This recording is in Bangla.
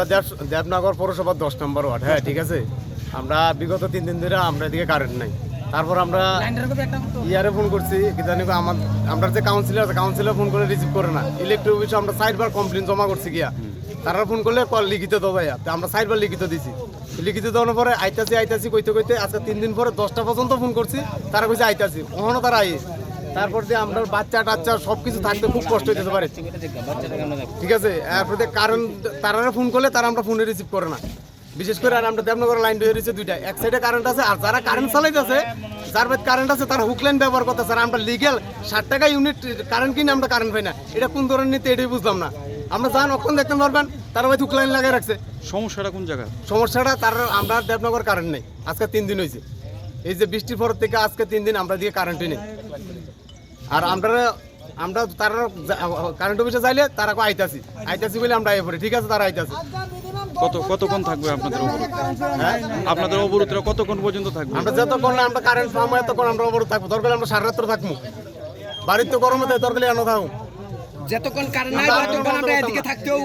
আমরা দেবনগর পৌরসভার দশ নম্বর ওয়ার্ড হ্যাঁ ঠিক আছে? আমরা বিগত তিন দিন ধরে আমরা এদিকে কারেন্ট নাই। তারপর আমরা ইয়ারে ফোন করছি জানি আমার আমরা যে কাউন্সিলর আছে কাউন্সিলর ফোন করে রিসিভ করে না। ইলেকট্রিক অফিসে আমরা সাইডবার কমপ্লেন জমা করছি গিয়া। তারা ফোন করলে কল লিখিত তা আমরা সাইডবার লিখিত দিছি। লিখিত দেওয়ার পরে আইতাছি আইতাছি কইতে কইতে আজকে তিন দিন পরে দশটা পর্যন্ত ফোন করছি। তারা কইছে আইতাছি ওখানে তারা আই তারপর দিয়ে আমরা বাচ্চা টাচ্চা সব কিছু থাকতে খুব কষ্ট হইতে পারে ঠিক আছে? এরপর কারণ তারা ফোন করলে তারা আমরা ফোনে রিসিভ করে না। বিশেষ করে আর আমরা দেবনগর লাইন ধরে রয়েছে দুইটা। এক সাইডে কারেন্ট আছে আর যারা কারেন্ট চালাইতেছে যার বাদ কারেন্ট আছে তারা হুক লাইন ব্যবহার করতেছে। আর আমরা লিগেল ষাট টাকা ইউনিট কারেন্ট কিনে আমরা কারেন্ট পাই না। এটা কোন ধরনের নীতি এটাই বুঝলাম না। আমরা যান অক্ষণ দেখতে পারবেন তারা ভাই হুক লাইন লাগিয়ে রাখছে। সমস্যাটা কোন জায়গা সমস্যাটা তার আমরা দেবনগর কারেন্ট নেই। আজকে তিন দিন হয়েছে এই যে বৃষ্টির পর থেকে আজকে তিন দিন আমরা দিয়ে কারেন্টই নেই। আর আমরা আমরা তারা কারেন্ট অফিসে যাইলে তারা কো আইতাছি। আইতাছি বলে আমরা পড়ি। ঠিক আছে তারা আইতাছি। কত কতক্ষণ থাকবে আপনাদের অবরোধ? হ্যাঁ? আপনাদের অবরোধটা কতক্ষণ পর্যন্ত থাকবে? আমরা যতক্ষণ না আমরা কারেন্ট পাবো এতক্ষণ আমরা অবরোধ থাকব। দরকার হলে আমরা সারা রাত্র থাকব। বাড়িতে তো গরমে থাকে দরকার এনে থাকব যতক্ষণ কারেন্ট নাই ততক্ষণ আমরা এদিকে থাকতেও